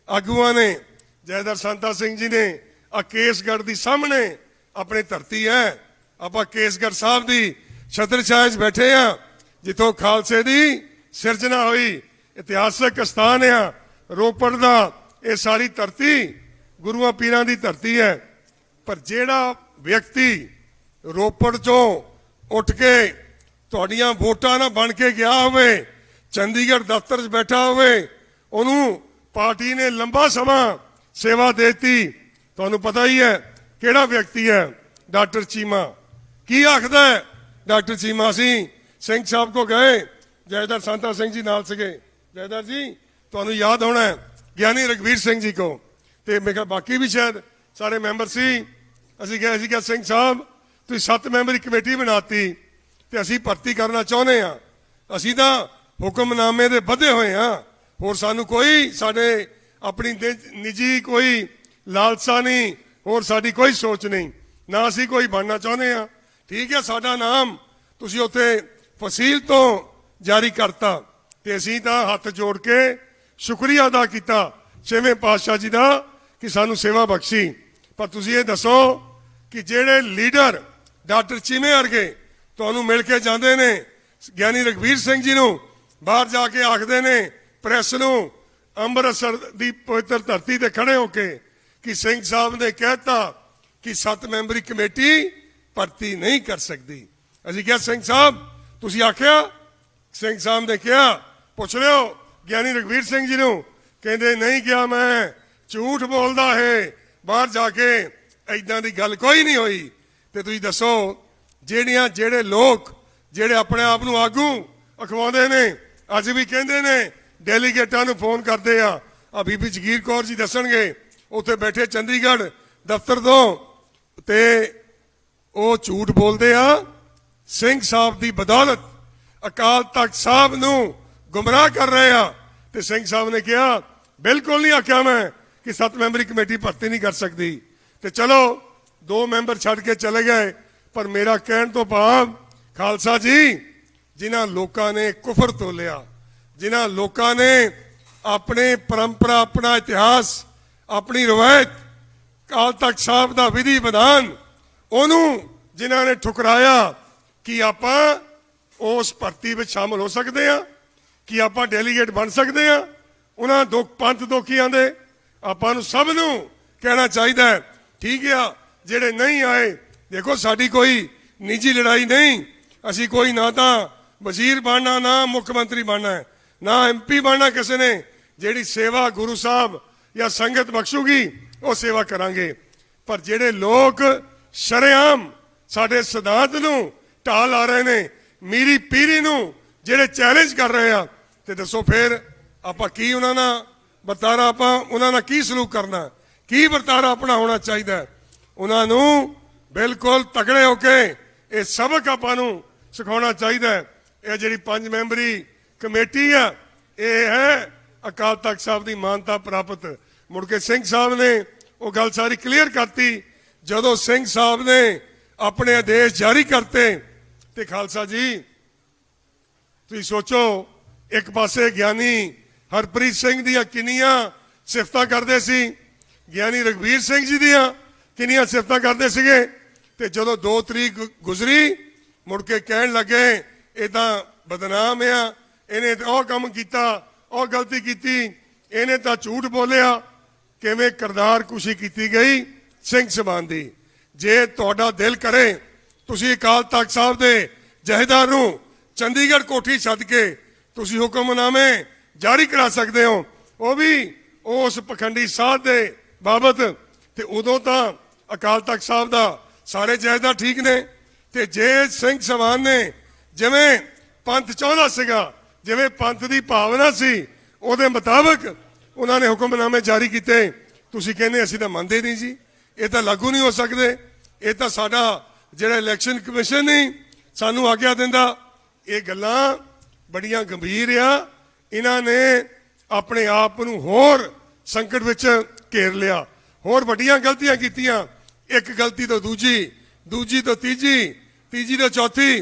ਆਗੂਆਂ ਨੇ, ਜੈਦਰ ਸੰਤਾ ਸਿੰਘ ਜੀ ਨੇ ਆ ਕੇਸਗੜ੍ਹ ਦੀ ਸਾਹਮਣੇ ਆਪਣੀ ਧਰਤੀ ਹੈ। ਆਪਾਂ ਕੇਸਗੜ੍ਹ ਸਾਹਿਬ ਦੀ ਛਤਰ ਛਾਇਆ 'ਚ ਬੈਠੇ ਆ ਜਿੱਥੋਂ ਖਾਲਸੇ ਦੀ ਸਿਰਜਣਾ ਹੋਈ, ਇਤਿਹਾਸਕ ਸਥਾਨ ਆ। ਰੋਪੜ ਦਾ ਇਹ ਸਾਰੀ ਧਰਤੀ ਗੁਰੂਆਂ ਪੀਰਾਂ ਦੀ ਧਰਤੀ ਹੈ। ਪਰ ਜਿਹੜਾ ਵਿਅਕਤੀ ਰੋਪੜ ਚੋਂ ਉੱਠ ਕੇ ਤੁਹਾਡੀਆਂ ਵੋਟਾਂ ਨਾਲ ਬਣ ਕੇ ਗਿਆ ਹੋਵੇ, ਚੰਡੀਗੜ੍ਹ ਦਫ਼ਤਰ 'ਚ ਬੈਠਾ ਹੋਵੇ, ਉਹਨੂੰ ਪਾਰਟੀ ਨੇ ਲੰਬਾ ਸਮਾਂ ਸੇਵਾ ਦਿੱਤੀ। ਤੁਹਾਨੂੰ ਪਤਾ ਹੀ ਹੈ ਕਿਹੜਾ ਵਿਅਕਤੀ ਹੈ ਡਾਕਟਰ ਚੀਮਾ। ਕੀ ਆਖਦਾ ਹੈ ਡਾਕਟਰ ਚੀਮਾ ਸੀ ਸਿੰਘ ਸਾਹਿਬ ਕੋ ਗਏ, ਜੈਦਰ ਸੰਤਾ ਸਿੰਘ ਜੀ ਨਾਲ ਸੀਗੇ। ਜੈਦਰ ਜੀ, ਤੁਹਾਨੂੰ ਯਾਦ ਹੋਣਾ ਗਿਆਨੀ ਰਗਵੀਰ ਸਿੰਘ ਜੀ ਕੋ। ਤੇ ਮੇਰੇ ਖਿਆਲ ਬਾਕੀ ਵੀ ਸ਼ਾਇਦ ਸਾਰੇ ਮੈਂਬਰ ਸੀ। ਅਸੀਂ ਗਏ ਸੀ ਕਿ ਸਿੰਘ ਸਾਹਿਬ, ਤੁਸੀਂ ਸੱਤ ਮੈਂਬਰੀ ਕਮੇਟੀ ਬਣਾਤੀ ਤੇ ਅਸੀਂ ਭਰਤੀ ਕਰਨਾ ਚਾਹੁੰਦੇ ਆ ਅਸੀਂ ਤਾਂ ਹੁਕਮਨਾਮੇ ਦੇ ਵਧੇ ਹੋਏ ਆ ਹੋਰ ਸਾਨੂੰ ਕੋਈ ਸਾਡੇ ਆਪਣੀ ਨਿਜ- ਨਿੱਜੀ ਕੋਈ ਲਾਲਸਾ ਨਹੀਂ, ਹੋਰ ਸਾਡੀ ਕੋਈ ਸੋਚ ਨਹੀਂ। ਨਾ ਅਸੀਂ ਕੋਈ ਬਣਨਾ ਚਾਹੁੰਦੇ ਆ ਠੀਕ ਹੈ, ਸਾਡਾ ਨਾਮ ਤੁਸੀਂ ਉੱਥੇ ਫਸੀਲ ਤੋਂ ਜਾਰੀ ਕਰਤਾ ਤੇ ਅਸੀਂ ਤਾਂ ਹੱਥ ਜੋੜ ਕੇ ਸ਼ੁਕਰੀਆ ਅਦਾ ਕੀਤਾ ਛੇਵੇਂ ਪਾਤਸ਼ਾਹ ਜੀ ਦਾ ਕਿ ਸਾਨੂੰ ਸੇਵਾ ਬਖਸ਼ੀ। ਪਰ ਤੁਸੀਂ ਇਹ ਦੱਸੋ ਕਿ ਜਿਹੜੇ ਲੀਡਰ ਡਾਕਟਰ ਚੀਮੇ ਵਰਗੇ ਤੁਹਾਨੂੰ ਮਿਲ ਕੇ ਜਾਂਦੇ ਨੇ, ਗਿਆਨੀ ਰਗਵੀਰ ਸਿੰਘ ਜੀ ਨੂੰ ਬਾਹਰ ਜਾ ਕੇ ਆਖਦੇ ਨੇ, ਪ੍ਰੈਸ ਨੂੰ ਅੰਮ੍ਰਿਤਸਰ ਦੀ ਪਵਿੱਤਰ ਧਰਤੀ ਤੇ ਖੜੇ ਹੋ ਕੇ ਕਿ ਸਿੰਘ ਸਾਹਿਬ ਨੇ ਕਹਿਤਾ ਕਿ ਸੱਤ ਮੈਂਬਰੀ ਕਮੇਟੀ ਭਰਤੀ ਨਹੀਂ ਕਰ ਸਕਦੀ। ਅਸੀਂ ਕਿਹਾ, ਸਿੰਘ ਸਾਹਿਬ ਤੁਸੀਂ ਆਖਿਆ? ਸਿੰਘ ਸਾਹਿਬ ਨੇ ਕਿਹਾ, ਪੁੱਛ ਲਿਓ, ਗਿਆਨੀ ਰਗਵੀਰ ਸਿੰਘ ਜੀ ਨੂੰ। ਕਹਿੰਦੇ, ਨਹੀਂ ਕਿਹਾ ਮੈਂ, ਝੂਠ ਬੋਲਦਾ ਹੈ। ਬਾਹਰ ਜਾ ਕੇ ਐਦਾਂ ਦੀ ਗੱਲ ਕੋਈ ਨਹੀਂ ਹੋਈ। ਤੇ ਤੁਸੀਂ ਦੱਸੋ, ਜਿਹੜੀਆਂ, ਜਿਹੜੇ ਲੋਕ, ਜਿਹੜੇ ਆਪਣੇ ਆਪ ਨੂੰ ਆਗੂ ਅਖਵਾਉਂਦੇ ਨੇ, ਅੱਜ ਵੀ ਕਹਿੰਦੇ ਨੇ, ਡੈਲੀਗੇਟਾਂ ਨੂੰ ਫੋਨ ਕਰਦੇ ਆ। ਆ ਬੀਬੀ ਜਗੀਰ ਕੌਰ ਜੀ ਦੱਸਣਗੇ, ਉੱਥੇ ਬੈਠੇ ਚੰਡੀਗੜ੍ਹ ਦਫ਼ਤਰ ਤੋਂ। ਤੇ ਉਹ ਝੂਠ ਬੋਲਦੇ ਆ ਸਿੰਘ ਸਾਹਿਬ ਦੀ ਬਦੌਲਤ ਅਕਾਲ ਤਖਤ ਸਾਹਿਬ ਨੂੰ ਗੁੰਮਰਾਹ ਕਰ ਰਹੇ ਆ ਤੇ ਸਿੰਘ ਸਾਹਿਬ ਨੇ ਕਿਹਾ, ਬਿਲਕੁਲ ਨਹੀਂ ਆਖਿਆ ਮੈਂ ਕਿ ਸੱਤ ਮੈਂਬਰੀ ਕਮੇਟੀ ਭਰਤੀ ਨਹੀਂ ਕਰ ਸਕਦੀ। ਤੇ ਚਲੋ, ਦੋ ਮੈਂਬਰ ਛੱਡ ਕੇ ਚਲੇ ਗਏ, ਪਰ ਮੇਰਾ ਕਹਿਣ ਤੋਂ ਭਾਵ, ਖਾਲਸਾ ਜੀ, ਜਿਨ੍ਹਾਂ ਲੋਕਾਂ ਨੇ ਕੁਫਰ ਤੋਲਿਆ, ਜਿਨ੍ਹਾਂ ਲੋਕਾਂ ਨੇ ਆਪਣੇ ਪਰੰਪਰਾ, ਆਪਣਾ ਇਤਿਹਾਸ, ਆਪਣੀ ਰਵਾਇਤ ਕਾਲ ਤਖਤ ਸਾਹਿਬ ਦਾ ਵਿਧੀ ਵਿਧਾਨ ਉਹਨੂੰ ਜਿਨ੍ਹਾਂ ਨੇ ਠੁਕਰਾਇਆ ਕਿ ਆਪਾਂ ਉਸ ਭਰਤੀ ਵਿੱਚ ਸ਼ਾਮਲ ਹੋ ਸਕਦੇ ਆ ਕਿ ਆਪਾਂ ਡੈਲੀਗੇਟ ਬਣ ਸਕਦੇ ਆ ਉਹਨਾਂ ਦੁੱਖ ਪੰਥ ਦੁਖੀਆਂ ਦੇ ਆਪਾਂ ਨੂੰ ਸਭ ਨੂੰ ਕਹਿਣਾ ਚਾਹੀਦਾ ਹੈ ਠੀਕ ਆ ਜਿਹੜੇ ਨਹੀਂ ਆਏ ਦੇਖੋ ਸਾਡੀ ਕੋਈ ਨਿੱਜੀ ਲੜਾਈ ਨਹੀਂ ਅਸੀਂ ਕੋਈ ਨਾ ਤਾਂ ਵਜ਼ੀਰ ਬਣਨਾ ਨਾ ਮੁੱਖ ਮੰਤਰੀ ਬਣਨਾ ਹੈ, ਨਾ ਐਮਪੀ ਬਣਨਾ ਕਿਸੇ ਨੇ ਜਿਹੜੀ ਸੇਵਾ ਗੁਰੂ ਸਾਹਿਬ ਜਾਂ ਸੰਗਤ ਬਖਸ਼ੂਗੀ ਉਹ ਸੇਵਾ ਕਰਾਂਗੇ। ਪਰ ਜਿਹੜੇ ਲੋਕ ਸ਼ਰੇਆਮ ਸਾਡੇ ਸਿਧਾਂਤ ਨੂੰ ਢਾਲ ਆ ਰਹੇ ਨੇ। ਮੀਰੀ ਪੀਰੀ ਨੂੰ ਜਿਹੜੇ ਚੈਲੰਜ ਕਰ ਰਹੇ ਆ, ਤੇ ਦੱਸੋ ਫਿਰ ਆਪਾਂ ਕੀ ਉਹਨਾਂ ਨਾਲ ਵਰਤਾਰਾ, ਆਪਾਂ ਉਹਨਾਂ ਨਾਲ ਕੀ ਸਲੂਕ ਕਰਨਾ? ਕੀ ਵਰਤਾਰਾ ਆਪਣਾ ਹੋਣਾ ਚਾਹੀਦਾ? ਉਹਨਾਂ ਨੂੰ ਬਿਲਕੁਲ ਤਗੜੇ ਹੋ ਕੇ ਇਹ ਸਬਕ ਆਪਾਂ ਨੂੰ ਸਿਖਾਉਣਾ ਚਾਹੀਦਾ ਇਹ ਜਿਹੜੀ ਪੰਜ ਮੈਂਬਰੀ ਕਮੇਟੀ ਆ, ਇਹ ਹੈ ਅਕਾਲ ਤਖਤ ਸਾਹਿਬ ਦੀ ਮਾਨਤਾ ਪ੍ਰਾਪਤ। ਮੁੜ ਕੇ ਸਿੰਘ ਸਾਹਿਬ ਨੇ ਉਹ ਗੱਲ ਸਾਰੀ ਕਲੀਅਰ ਕਰਤੀ। ਜਦੋਂ ਸਿੰਘ ਸਾਹਿਬ ਨੇ ਆਪਣੇ ਆਦੇਸ਼ ਜਾਰੀ ਕਰਤੇ ਤੇ ਖਾਲਸਾ ਜੀ, ਤੁਸੀਂ ਸੋਚੋ, ਇੱਕ ਪਾਸੇ ਗਿਆਨੀ ਹਰਪ੍ਰੀਤ ਸਿੰਘ ਦੀਆਂ ਕਿੰਨੀਆਂ ਸਿਫਤਾਂ ਕਰਦੇ ਸੀ, ਗਿਆਨੀ ਰਗਵੀਰ ਸਿੰਘ ਜੀ ਦੀਆਂ ਕਿੰਨੀਆਂ ਸਿਫਤਾਂ ਕਰਦੇ ਸੀਗੇ, ਤੇ ਜਦੋਂ 2 ਤਰੀਕ ਗੁਜ਼ਰੀ, ਮੁੜ ਕੇ ਕਹਿਣ ਲੱਗੇ, ਇਹ ਤਾਂ ਬਦਨਾਮ ਆ, ਇਹਨੇ ਤਾਂ ਉਹ ਕੰਮ ਕੀਤਾ, ਉਹ ਗਲਤੀ ਕੀਤੀ, ਇਹਨੇ ਤਾਂ ਝੂਠ ਬੋਲਿਆ, ਕਿਵੇਂ ਕਰਦਾਰ ਕੁਸ਼ੀ ਕੀਤੀ ਗਈ ਸਿੰਘ ਸਮਾਨ ਦੀ? ਜੇ ਤੁਹਾਡਾ ਦਿਲ ਕਰੇ ਤੁਸੀਂ ਅਕਾਲ ਤਖਤ ਸਾਹਿਬ ਦੇ ਜਹੇਦਾਰ ਨੂੰ ਚੰਡੀਗੜ੍ਹ ਕੋਠੀ ਛੱਡ ਕੇ ਤੁਸੀਂ ਹੁਕਮਨਾਮੇ ਜਾਰੀ ਕਰਾ ਸਕਦੇ ਹੋ। ਉਹ ਵੀ ਉਸ ਪਖੰਡੀ ਸਾਧ ਦੇ ਬਾਬਤ, ਤੇ ਉਦੋਂ ਤਾਂ ਅਕਾਲ ਤਖਤ ਸਾਹਿਬ ਦਾ ਸਾਰੇ ਜਹੇਦਾਰ ਠੀਕ ਨੇ, ਤੇ ਜੇ ਸਿੰਘ ਸਵਾਨ ਨੇ ਜਿਵੇਂ ਪੰਥ ਚਾਹੁੰਦਾ ਸੀਗਾ, ਜਿਵੇਂ ਪੰਥ ਦੀ ਭਾਵਨਾ ਸੀ, ਉਹਦੇ ਮੁਤਾਬਕ ਉਹਨਾਂ ਨੇ ਹੁਕਮਨਾਮੇ ਜਾਰੀ ਕੀਤੇ। ਤੁਸੀਂ ਕਹਿੰਦੇ ਅਸੀਂ ਤਾਂ ਮੰਨਦੇ ਨਹੀਂ ਜੀ, ਇਹ ਤਾਂ ਲਾਗੂ ਨਹੀਂ ਹੋ ਸਕਦੇ, ਇਹ ਤਾਂ ਸਾਡਾ ਜਿਹੜਾ ਇਲੈਕਸ਼ਨ ਕਮਿਸ਼ਨ ਨਹੀਂ ਸਾਨੂੰ ਆਗਿਆ ਦਿੰਦਾ, ਇਹ ਗੱਲਾਂ ਬੜੀਆਂ ਗੰਭੀਰ ਆ। ਇਹਨਾਂ ਨੇ ਆਪਣੇ ਆਪ ਨੂੰ ਹੋਰ ਸੰਕਟ ਵਿੱਚ ਘੇਰ ਲਿਆ। ਹੋਰ ਵੱਡੀਆਂ ਗਲਤੀਆਂ ਕੀਤੀਆਂ। ਇੱਕ ਗਲਤੀ ਤੋਂ ਦੂਜੀ ਦੂਜੀ ਤੋਂ ਤੀਜੀ ਤੀਜੀ ਤੋਂ ਚੌਥੀ।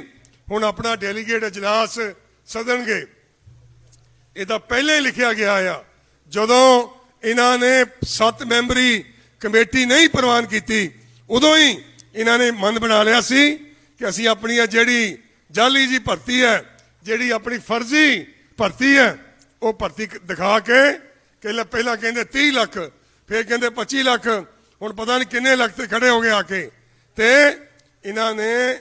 ਹੁਣ ਆਪਣਾ ਡੈਲੀਗੇਟ ਅਜਲਾਸ ਸੱਦਣਗੇ। ਇਹ ਤਾਂ ਪਹਿਲਾਂ ਹੀ ਲਿਖਿਆ ਗਿਆ ਆ, ਜਦੋਂ ਇਹਨਾਂ ਨੇ ਸੱਤ ਮੈਂਬਰੀ ਕਮੇਟੀ ਨਹੀਂ ਪ੍ਰਵਾਨ ਕੀਤੀ, ਉਦੋਂ ਹੀ ਇਹਨਾਂ ਨੇ ਮਨ ਬਣਾ ਲਿਆ ਸੀ ਕਿ ਅਸੀਂ ਆਪਣੀ ਇਹ ਜਿਹੜੀ ਜਾਲੀ ਜੀ ਭਰਤੀ ਹੈ, ਜਿਹੜੀ ਆਪਣੀ ਫਰਜ਼ੀ ਭਰਤੀ ਹੈ, ਉਹ ਭਰਤੀ ਦਿਖਾ ਕੇ ਕਿ ਪਹਿਲਾਂ ਕਹਿੰਦੇ 30 ਲੱਖ, ਫਿਰ ਕਹਿੰਦੇ 25 ਲੱਖ, ਹੁਣ ਪਤਾ ਨਹੀਂ ਕਿੰਨੇ ਲੱਖ ਤੇ ਖੜੇ ਹੋ ਗਏ ਆ ਕੇ। ਤੇ ਇਹਨਾਂ ਨੇ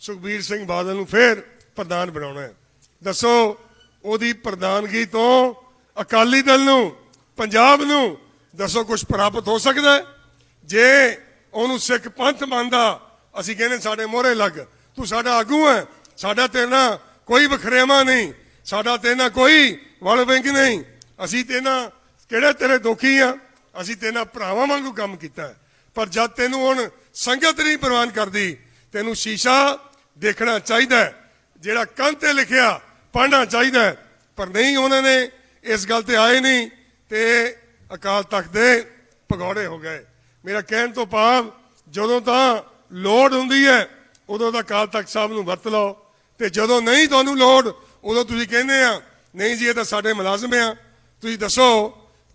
ਸੁਖਬੀਰ ਸਿੰਘ ਬਾਦਲ ਨੂੰ ਫਿਰ ਪ੍ਰਧਾਨ ਬਣਾਉਣਾ ਹੈ। ਦੱਸੋ, ਉਹਦੀ ਪ੍ਰਧਾਨਗੀ ਤੋਂ ਅਕਾਲੀ ਦਲ ਨੂੰ, ਪੰਜਾਬ ਨੂੰ ਦੱਸੋ ਕੁਝ ਪ੍ਰਾਪਤ ਹੋ ਸਕਦਾ ਜੇ ਉਹਨੂੰ ਸਿੱਖ ਪੰਥ ਮੰਨਦਾ, ਅਸੀਂ ਕਹਿੰਦੇ ਸਾਡੇ ਮੋਹਰੇ ਲੱਗ। ਤੂੰ ਸਾਡਾ ਆਗੂ ਹੈ, ਸਾਡਾ ਤੇਰੇ ਨਾਲ ਕੋਈ ਵਖਰੇਵਾ ਨਹੀਂ, ਸਾਡਾ ਤੇਰੇ ਨਾਲ ਕੋਈ ਵਲ ਵਿੰਗ ਨਹੀਂ। ਅਸੀਂ ਤੇਰੇ ਨਾਲ ਕਿਹੜੇ ਤੇਰੇ ਦੁਖੀ ਆ? ਅਸੀਂ ਤੇਰੇ ਨਾਲ ਭਰਾਵਾਂ ਵਾਂਗੂ ਕੰਮ ਕੀਤਾ ਪਰ ਜਦ ਤੈਨੂੰ ਹੁਣ ਸੰਗਤ ਨਹੀਂ ਪ੍ਰਵਾਨ ਕਰਦੀ, ਤੈਨੂੰ ਸ਼ੀਸ਼ਾ ਦੇਖਣਾ ਚਾਹੀਦਾ ਜਿਹੜਾ ਕੰਨ ਤੇ ਲਿਖਿਆ, ਪੜ੍ਹਨਾ ਚਾਹੀਦਾ ਪਰ ਨਹੀਂ, ਉਹਨਾਂ ਨੇ ਇਸ ਗੱਲ ਤੇ ਆਏ ਨਹੀਂ ਤੇ ਅਕਾਲ ਤਖਤ ਦੇ ਪਗੌੜੇ ਹੋ ਗਏ। ਮੇਰਾ ਕਹਿਣ ਤੋਂ ਭਾਵ, ਜਦੋਂ ਤਾਂ ਲੋੜ ਹੁੰਦੀ ਹੈ, ਉਦੋਂ ਤਾਂ ਅਕਾਲ ਤਖਤ ਸਾਹਿਬ ਨੂੰ ਵਰਤ ਲਓ। ਤੇ ਜਦੋਂ ਨਹੀਂ ਤੁਹਾਨੂੰ ਲੋੜ, ਉਦੋਂ ਤੁਸੀਂ ਕਹਿੰਦੇ ਆ, ਨਹੀਂ ਜੀ, ਇਹ ਤਾਂ ਸਾਡੇ ਮੁਲਾਜ਼ਮ ਆ। ਤੁਸੀਂ ਦੱਸੋ,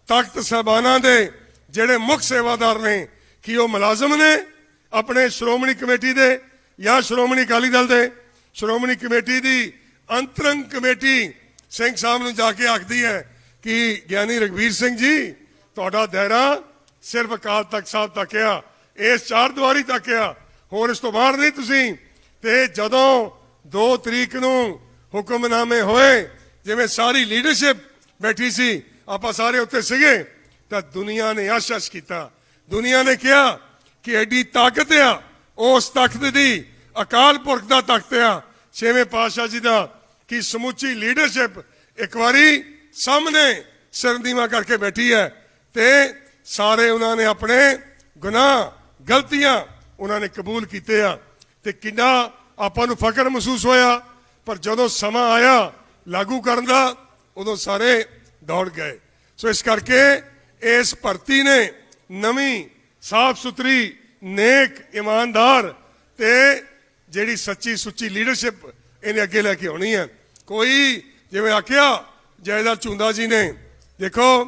ਤਖਤ ਸਾਹਿਬਾਨਾਂ ਦੇ ਜਿਹੜੇ ਮੁੱਖ ਸੇਵਾਦਾਰ ਨੇ, ਕੀ ਉਹ ਮੁਲਾਜ਼ਮ ਨੇ ਆਪਣੇ ਸ਼੍ਰੋਮਣੀ ਕਮੇਟੀ ਦੇ ਜਾਂ ਸ਼੍ਰੋਮਣੀ ਅਕਾਲੀ ਦਲ ਦੇ? ਸ਼੍ਰੋਮਣੀ ਕਮੇਟੀ ਦੀ ਅੰਤਰੰਗ ਕਮੇਟੀ ਸਿੰਘ ਸਾਹਿਬ ਨੂੰ ਜਾ ਕੇ ਆਖਦੀ ਹੈ ਕਿ ਗਿਆਨੀ ਰਗਵੀਰ ਸਿੰਘ ਜੀ, ਤੁਹਾਡਾ ਦਾਇਰਾ ਸਿਰਫ ਅਕਾਲ ਤਖਤ ਸਾਹਿਬ ਤੱਕ ਆ ਇਸ ਚਾਰ ਦੀਵਾਰੀ ਤੱਕ ਆ ਹੋਰ ਇਸ ਤੋਂ ਬਾਹਰ ਨਹੀਂ ਤੁਸੀਂ। ਤੇ ਜਦੋਂ 2 ਤਰੀਕ ਨੂੰ ਹੁਕਮਨਾਮੇ ਹੋਏ, ਜਿਵੇਂ ਸਾਰੀ ਲੀਡਰਸ਼ਿਪ ਬੈਠੀ ਸੀ, ਆਪਾਂ ਸਾਰੇ ਉੱਤੇ ਸੀਗੇ, ਤਾਂ ਦੁਨੀਆ ਨੇ ਆਸ਼ਾਸ਼ ਕੀਤਾ। ਦੁਨੀਆ ਨੇ ਕਿਹਾ ਕਿ ਐਡੀ ਤਾਕਤ ਆ, ਉਸ ਤਖਤ ਦੀ, ਅਕਾਲ ਪੁਰਖ ਦਾ ਤਖਤ ਆ। ਛੇਵੇਂ ਪਾਤਸ਼ਾਹ ਜੀ ਦਾ, ਕਿ ਸਮੁੱਚੀ ਲੀਡਰਸ਼ਿਪ ਇੱਕ ਵਾਰੀ ਸਾਹਮਣੇ ਸਰਦੀਮਾ ਕਰਕੇ ਬੈਠੀ ਹੈ ਤੇ ਸਾਰੇ ਉਹਨਾਂ ਨੇ ਆਪਣੇ ਗੁਨਾਹ, ਗਲਤੀਆਂ ਉਹਨਾਂ ਨੇ ਕਬੂਲ ਕੀਤੇ ਆ। ਤੇ ਕਿੰਨਾ ਆਪਾਂ ਨੂੰ ਫਖਰ ਮਹਿਸੂਸ ਹੋਇਆ, ਪਰ ਜਦੋਂ ਸਮਾਂ ਆਇਆ ਲਾਗੂ ਕਰਨ ਦਾ, ਉਦੋਂ ਸਾਰੇ ਦੌੜ ਗਏ। ਸੋ ਇਸ ਕਰਕੇ ਇਸ ਭਰਤੀ ਨੇ ਨਵੀਂ ਸਾਫ਼ ਸੁਥਰੀ ਨੇਕ, ਇਮਾਨਦਾਰ ਤੇ ਜਿਹੜੀ ਸੱਚੀ ਸੁੱਚੀ ਲੀਡਰਸ਼ਿਪ ਇਹਨੇ ਅੱਗੇ ਲੈ ਕੇ ਆਉਣੀ ਹੈ। ਕੋਈ ਜਿਵੇਂ ਆਖਿਆ ਜੈਦਾ ਚੁੰਦਾ ਜੀ ਨੇ, ਦੇਖੋ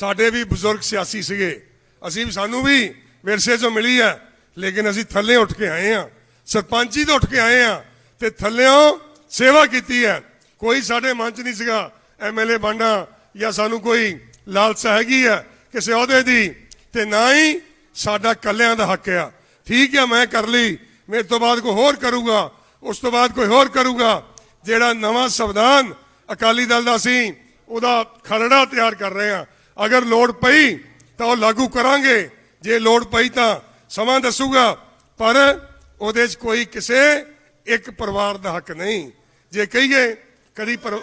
ਸਾਡੇ ਵੀ ਬਜ਼ੁਰਗ ਸਿਆਸੀ ਸੀਗੇ। ਅਸੀਂ ਵੀ ਸਾਨੂੰ ਵੀ ਵਿਰਸੇ ਚੋਂ ਮਿਲੀ ਹੈ। ਲੇਕਿਨ ਅਸੀਂ ਥੱਲੇ ਉੱਠ ਕੇ ਆਏ ਆ ਸਰਪੰਚੀ ਤੋਂ ਉੱਠ ਕੇ ਆਏ ਆ ਤੇ ਥੱਲਿਓਂ ਸੇਵਾ ਕੀਤੀ ਹੈ। ਕੋਈ ਸਾਡੇ ਮਨ ਚ ਨਹੀਂ ਸੀਗਾ। ਐਮਐਲਏ ਬਣਨਾ ਜਾਂ ਸਾਨੂੰ ਕੋਈ ਲਾਲਸਾ ਹੈਗੀ ਆ ਕਿਸੇ ਅਹੁਦੇ ਦੀ, ਤੇ ਨਾ ਹੀ ਸਾਡਾ ਕੱਲਿਆਂ ਦਾ ਹੱਕ ਆ। ਠੀਕ ਹੈ ਮੈਂ ਕਰ ਲਈ। ਮੇਰੇ ਤੋਂ ਬਾਅਦ ਕੋਈ ਹੋਰ ਕਰੂਗਾ। ਉਸ ਤੋਂ ਬਾਅਦ ਕੋਈ ਹੋਰ ਕਰੂਗਾ। ਜਿਹੜਾ ਨਵਾਂ ਸੰਵਿਧਾਨ ਅਕਾਲੀ ਦਲ ਦਾ ਸੀ, ਉਹਦਾ ਖਰੜਾ ਤਿਆਰ ਕਰ ਰਹੇ ਆ ਅਗਰ ਲੋੜ ਪਈ ਤਾਂ ਉਹ ਲਾਗੂ ਕਰਾਂਗੇ। ਜੇ ਲੋੜ ਪਈ ਤਾਂ ਸਮਾਂ ਦੱਸੂਗਾ, ਪਰ ਉਹਦੇ 'ਚ ਕੋਈ ਕਿਸੇ ਇੱਕ ਪਰਿਵਾਰ ਦਾ ਹੱਕ ਨਹੀਂ। ਜੇ ਕਹੀਏ, ਕਦੀ ਪਰ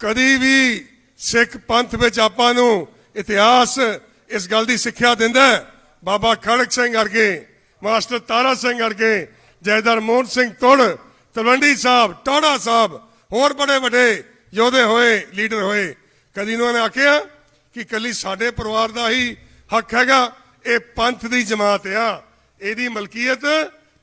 ਕਦੀ ਵੀ ਸਿੱਖ ਪੰਥ ਵਿੱਚ ਆਪਾਂ ਨੂੰ ਇਤਿਹਾਸ ਇਸ ਗੱਲ ਦੀ ਸਿੱਖਿਆ ਦਿੰਦਾ ਬਾਬਾ ਖੜਕ ਸਿੰਘ ਵਰਗੇ, ਮਾਸਟਰ ਤਾਰਾ ਸਿੰਘ ਵਰਗੇ, ਜੈਦਰ ਮੋਹਨ ਸਿੰਘ ਤੁੜ ਤਲਵੰਡੀ ਸਾਹਿਬ ਟੋੜਾ ਸਾਹਿਬ, ਹੋਰ ਬੜੇ ਵੱਡੇ ਯੋਧੇ ਹੋਏ, ਲੀਡਰ ਹੋਏ। ਕਦੀ ਉਹਨਾਂ ਨੇ ਆਖਿਆ ਕਿ ਕੱਲੀ ਸਾਡੇ ਪਰਿਵਾਰ ਦਾ ਹੀ ਹੱਕ ਹੈਗਾ, ਇਹ ਪੰਥ ਦੀ ਜਮਾਤ ਆ। ਇਹਦੀ ਮਲਕੀਅਤ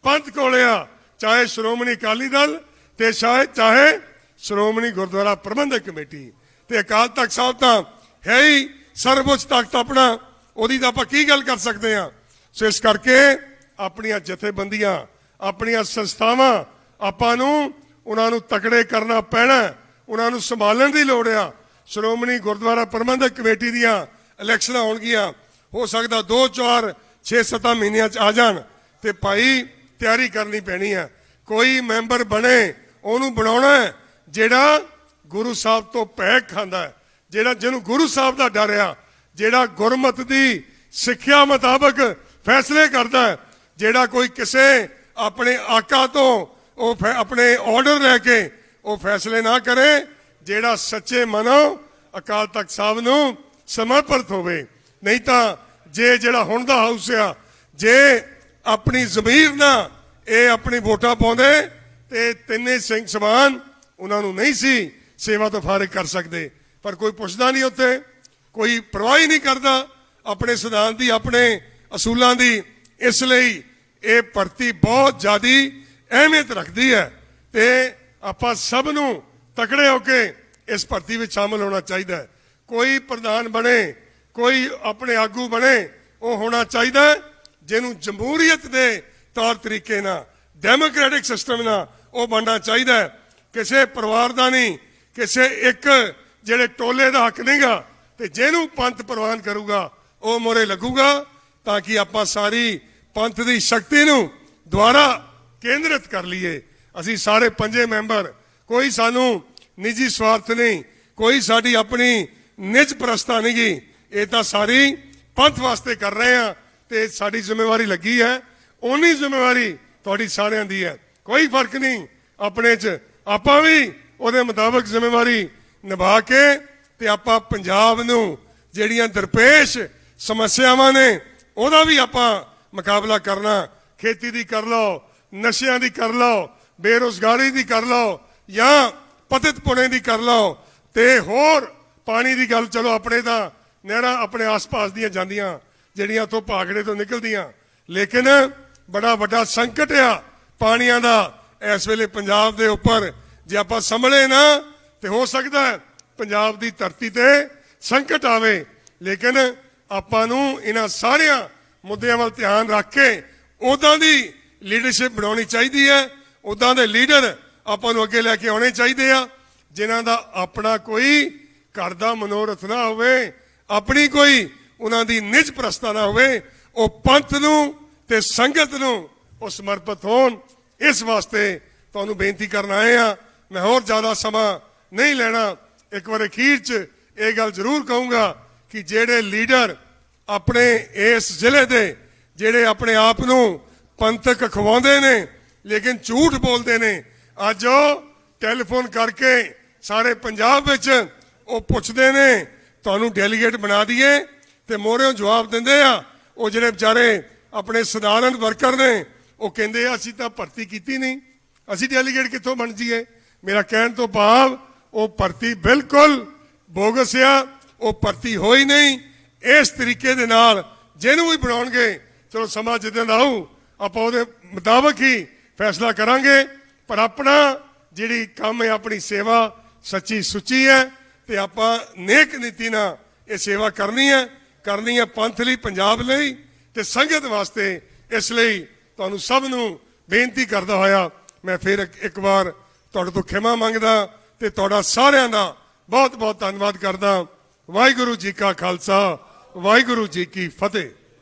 ਪੰਥ ਕੋਲ ਆ, ਚਾਹੇ ਸ਼੍ਰੋਮਣੀ ਅਕਾਲੀ ਦਲ ਤੇ ਸ਼ਾਇਦ ਚਾਹੇ ਸ਼੍ਰੋਮਣੀ ਗੁਰਦੁਆਰਾ ਪ੍ਰਬੰਧਕ ਕਮੇਟੀ। ਤੇ ਅਕਾਲ ਤਖਤ ਸਾਹਿਬ ਤਾਂ ਹੈ ਹੀ ਸਰਵਉੱਚ ਤਖਤ ਆਪਣਾ, ਉਹਦੀ ਤਾਂ ਆਪਾਂ ਕੀ ਗੱਲ ਕਰ ਸਕਦੇ ਆ ਸੋ ਇਸ ਕਰਕੇ ਆਪਣੀਆਂ ਜਥੇਬੰਦੀਆਂ, ਆਪਣੀਆਂ ਸੰਸਥਾਵਾਂ ਆਪਾਂ ਨੂੰ ਉਹਨਾਂ ਨੂੰ ਤਕੜੇ ਕਰਨਾ ਪੈਣਾ ਉਹਨਾਂ ਨੂੰ ਸੰਭਾਲਣ ਦੀ ਲੋੜ ਆ। ਸ਼੍ਰੋਮਣੀ ਗੁਰਦੁਆਰਾ ਪ੍ਰਬੰਧਕ ਕਮੇਟੀ ਦੀਆਂ ਇਲੈਕਸ਼ਨਾਂ ਹੋਣਗੀਆਂ। ਹੋ ਸਕਦਾ 2 4 6 7 ਮਹੀਨਿਆਂ ਚ ਆ ਜਾਣ ਤੇ ਭਾਈ ਤਿਆਰੀ ਕਰਨੀ ਪੈਣੀ ਹੈ। ਕੋਈ ਮੈਂਬਰ ਬਣੇ, ਉਹਨੂੰ ਬਣਾਉਣਾ ਜਿਹੜਾ ਗੁਰੂ ਸਾਹਿਬ ਤੋਂ ਪੈਕ ਖਾਂਦਾ ਹੈ, ਜਿਹੜਾ ਜਿਹਨੂੰ ਗੁਰੂ ਸਾਹਿਬ ਦਾ ਡਰ ਆ, ਜਿਹੜਾ ਗੁਰਮਤ ਦੀ ਸਿੱਖਿਆ ਮੁਤਾਬਕ ਫੈਸਲੇ ਕਰਦਾ ਹੈ, ਜਿਹੜਾ ਕੋਈ ਕਿਸੇ ਆਪਣੇ ਆਕਾ ਤੋਂ ਉਹ ਫੈ- ਆਪਣੇ ਆਰਡਰ ਲੈ ਕੇ ਉਹ ਫੈਸਲੇ ਨਾ ਕਰੇ, ਜਿਹੜਾ ਸੱਚੇ ਮਨੋਂ ਅਕਾਲ ਤਖਤ ਸਾਹਿਬ ਨੂੰ ਸਮਰਪਿਤ ਹੋਵੇ। ਨਹੀਂ ਤਾਂ ਜੇ ਜਿਹੜਾ ਹੁਣ ਦਾ ਹਾਊਸ ਆ, ਜੇ ਆਪਣੀ ਜ਼ਮੀਰ ਨਾਲ ਇਹ ਆਪਣੀ ਵੋਟਾਂ ਪਾਉਂਦੇ ਤੇ ਤਿੰਨੇ ਸਿੰਘ ਸਮਾਨ ਉਹਨਾਂ ਨੂੰ ਨਹੀਂ ਸੀ ਸੇਵਾ ਤੋਂ ਫਾਰਗ ਕਰ ਸਕਦੇ। ਪਰ ਕੋਈ ਪੁੱਛਦਾ ਨਹੀਂ ਉੱਥੇ, ਕੋਈ ਪਰਵਾਹ ਹੀ ਨਹੀਂ ਕਰਦਾ। ਆਪਣੇ ਸਿਧਾਂਤ ਦੀ, ਆਪਣੇ ਅਸੂਲਾਂ ਦੀ, ਇਸ ਲਈ ਇਹ ਭਰਤੀ ਬਹੁਤ ਜ਼ਿਆਦੀ ਅਹਿਮੀਅਤ ਰੱਖਦੀ ਹੈ ਤੇ ਆਪਾਂ ਸਭ ਨੂੰ ਤਕੜੇ ਹੋ ਕੇ ਇਸ ਭਰਤੀ ਵਿੱਚ ਸ਼ਾਮਲ ਹੋਣਾ ਚਾਹੀਦਾ ਹੈ। ਕੋਈ ਪ੍ਰਧਾਨ ਬਣੇ, ਕੋਈ ਆਪਣੇ ਆਗੂ ਬਣੇ, ਉਹ ਹੋਣਾ ਚਾਹੀਦਾ ਜਿਹਨੂੰ ਜਮਹੂਰੀਅਤ ਦੇ ਤੌਰ ਤਰੀਕੇ ਨਾਲ, ਡੈਮੋਕ੍ਰੈਟਿਕ ਸਿਸਟਮ ਨਾਲ ਉਹ ਬਣਨਾ ਚਾਹੀਦਾ ਕਿਸੇ ਪਰਿਵਾਰ ਦਾ ਨਹੀਂ, ਕਿਸੇ ਇੱਕ ਜਿਹੜੇ ਟੋਲੇ ਦਾ ਹੱਕ ਨਹੀਂਗਾ ਤੇ ਜਿਹਨੂੰ ਪੰਥ ਪ੍ਰਵਾਨ ਕਰੂਗਾ, ਉਹ ਮੋਰੇ ਲੱਗੂਗਾ, ਤਾਂ ਕਿ ਆਪਾਂ ਸਾਰੀ ਪੰਥ ਦੀ ਸ਼ਕਤੀ ਨੂੰ ਦੁਆਰਾ ਕੇਂਦਰਿਤ ਕਰ ਲਈਏ। ਅਸੀਂ ਸਾਰੇ ਪੰਜੇ ਮੈਂਬਰ, ਕੋਈ ਸਾਨੂੰ ਨਿੱਜੀ ਸਵਾਰਥ ਨਹੀਂ, ਕੋਈ ਸਾਡੀ ਆਪਣੀ ਨਿੱਜ ਪ੍ਰਸਤਾ ਨਹੀਂ ਗੀ। ਇਹ ਤਾਂ ਸਾਰੀ ਪੰਥ ਵਾਸਤੇ ਕਰ ਰਹੇ ਆ ਤੇ ਸਾਡੀ ਜ਼ਿੰਮੇਵਾਰੀ ਲੱਗੀ ਹੈ। ਓਨੀ ਜ਼ਿੰਮੇਵਾਰੀ ਤੁਹਾਡੀ ਸਾਰਿਆਂ ਦੀ ਹੈ। ਕੋਈ ਫ਼ਰਕ ਨਹੀਂ। ਆਪਣੇ 'ਚ ਆਪਾਂ ਵੀ ਉਹਦੇ ਮੁਤਾਬਕ ਜ਼ਿੰਮੇਵਾਰੀ ਨਿਭਾ ਕੇ ਤੇ ਆਪਾਂ ਪੰਜਾਬ ਨੂੰ ਜਿਹੜੀਆਂ ਦਰਪੇਸ਼ ਸਮੱਸਿਆਵਾਂ ਨੇ, ਉਹਦਾ ਵੀ ਆਪਾਂ ਮੁਕਾਬਲਾ ਕਰਨਾ। ਖੇਤੀ ਦੀ ਕਰ ਲਓ ਨਸ਼ਿਆਂ ਦੀ ਕਰ ਲਓ, ਬੇਰੋਜ਼ਗਾਰੀ ਦੀ ਕਰ ਲਓ ਜਾਂ ਪਤਿਤ ਪੁਣੇ ਦੀ ਕਰ ਲਓ ਤੇ ਹੋਰ ਪਾਣੀ ਦੀ ਗੱਲ ਚਲੋ ਆਪਣੇ ਤਾਂ ਨਹਿਰਾਂ ਆਪਣੇ ਆਸ-ਪਾਸ ਦੀਆਂ ਜਾਂਦੀਆਂ, ਜਿਹੜੀਆਂ ਤੋਂ ਭਾਗੜੇ ਤੋਂ ਨਿਕਲਦੀਆਂ। ਲੇਕਿਨ ਬੜਾ ਵੱਡਾ ਸੰਕਟ ਆ ਪਾਣੀਆਂ ਦਾ ਇਸ ਵੇਲੇ ਪੰਜਾਬ ਦੇ ਉੱਪਰ। ਜੇ ਆਪਾਂ ਸੰਭਲੇ ਨਾ, ਤੇ ਹੋ ਸਕਦਾ ਪੰਜਾਬ ਦੀ ਧਰਤੀ ਤੇ ਸੰਕਟ ਆਵੇ। ਲੇਕਿਨ ਆਪਾਂ ਨੂੰ ਇਹਨਾਂ ਸਾਰਿਆਂ ਮੁੱਦਿਆਂ ਵੱਲ ਧਿਆਨ ਰੱਖ ਕੇ ਉਦਾਂ ਦੀ ਲੀਡਰਸ਼ਿਪ ਬਣਾਉਣੀ ਚਾਹੀਦੀ ਹੈ। ਉਦਾਂ ਦੇ ਲੀਡਰ ਆਪਾਂ ਨੂੰ ਅੱਗੇ ਲੈ ਕੇ ਆਉਣੇ ਚਾਹੀਦੇ ਆ, ਜਿਨ੍ਹਾਂ ਦਾ ਆਪਣਾ ਕੋਈ ਘਰ ਦਾ ਮਨੋਰਥ ਨਾ ਹੋਵੇ, ਆਪਣੀ ਕੋਈ ਉਹਨਾਂ ਦੀ ਨਿਜ ਪ੍ਰਸਤਾ ਨਾ ਹੋਵੇ, ਉਹ ਪੰਥ ਨੂੰ ਤੇ ਸੰਗਤ ਨੂੰ ਉਹ ਸਮਰਪਿਤ ਹੋਣ। ਇਸ ਵਾਸਤੇ ਤੁਹਾਨੂੰ ਬੇਨਤੀ ਕਰਨ ਆਏ ਆ ਮੈਂ ਹੋਰ ਜ਼ਿਆਦਾ ਸਮਾਂ ਨਹੀਂ ਲੈਣਾ। ਇੱਕ ਵਾਰ ਅਖੀਰ 'ਚ ਇਹ ਗੱਲ ਜ਼ਰੂਰ ਕਹੂੰਗਾ ਕਿ ਜਿਹੜੇ ਲੀਡਰ ਆਪਣੇ ਇਸ ਜ਼ਿਲ੍ਹੇ ਦੇ, ਜਿਹੜੇ ਆਪਣੇ ਆਪ ਨੂੰ ਪੰਥਕ ਖਵਾਉਂਦੇ ਨੇ, ਲੇਕਿਨ ਝੂਠ ਬੋਲਦੇ ਨੇ। ਅੱਜ ਉਹ ਟੈਲੀਫੋਨ ਕਰਕੇ ਸਾਰੇ ਪੰਜਾਬ ਵਿੱਚ ਉਹ ਪੁੱਛਦੇ ਨੇ, ਤੁਹਾਨੂੰ ਡੈਲੀਗੇਟ ਬਣਾ ਦਈਏ? ਤੇ ਮੋਹਰਿਓਂ ਜਵਾਬ ਦਿੰਦੇ ਆ, ਉਹ ਜਿਹੜੇ ਵਿਚਾਰੇ ਆਪਣੇ ਸਧਾਰਨ ਵਰਕਰ ਨੇ, ਉਹ ਕਹਿੰਦੇ ਆ, ਅਸੀਂ ਤਾਂ ਭਰਤੀ ਕੀਤੀ ਨਹੀਂ। ਅਸੀਂ ਡੈਲੀਗੇਟ ਕਿੱਥੋਂ ਬਣ ਜੀਏ ਮੇਰਾ ਕਹਿਣ ਤੋਂ ਭਾਵ, ਉਹ ਭਰਤੀ ਬਿਲਕੁਲ ਬੋਗਸ ਆ, ਉਹ ਭਰਤੀ ਹੋਈ ਨਹੀਂ। ਇਸ ਤਰੀਕੇ ਦੇ ਨਾਲ ਜਿਹਨੂੰ ਵੀ ਬਣਾਉਣਗੇ, ਚਲੋ ਸਮਾਂ ਜਿੱਦਾਂ ਦਾ ਆਊ ਆਪਾਂ ਉਹਦੇ ਮੁਤਾਬਕ ਹੀ ਫੈਸਲਾ ਕਰਾਂਗੇ, ਪਰ ਆਪਣਾ ਜਿਹੜੀ ਕੰਮ ਹੈ, ਆਪਣੀ ਸੇਵਾ ਸੱਚੀ ਸੁੱਚੀ ਹੈ ਤੇ ਆਪਾਂ ਨੇਕ ਨੀਤੀ ਨਾਲ ਇਹ ਸੇਵਾ ਕਰਨੀ ਹੈ। ਕਰਨੀ ਹੈ ਪੰਥ ਲਈ, ਪੰਜਾਬ ਲਈ ਤੇ ਸੰਗਤ ਵਾਸਤੇ ਇਸ ਲਈ ਤੁਹਾਨੂੰ ਸਭ ਨੂੰ ਬੇਨਤੀ ਕਰਦਾ ਹੋਇਆ, ਮੈਂ ਫਿਰ ਇੱਕ- ਵਾਰ ਤੁਹਾਡੇ ਤੋਂ ਖਿਮਾ ਮੰਗਦਾ ਤੇ ਤੁਹਾਡਾ ਸਾਰਿਆਂ ਦਾ ਬਹੁਤ ਬਹੁਤ ਧੰਨਵਾਦ ਕਰਦਾ। ਵਾਹਿਗੁਰੂ ਜੀ ਕਾ ਖਾਲਸਾ, ਵਾਹਿਗੁਰੂ ਜੀ ਕੀ ਫਤਿਹ।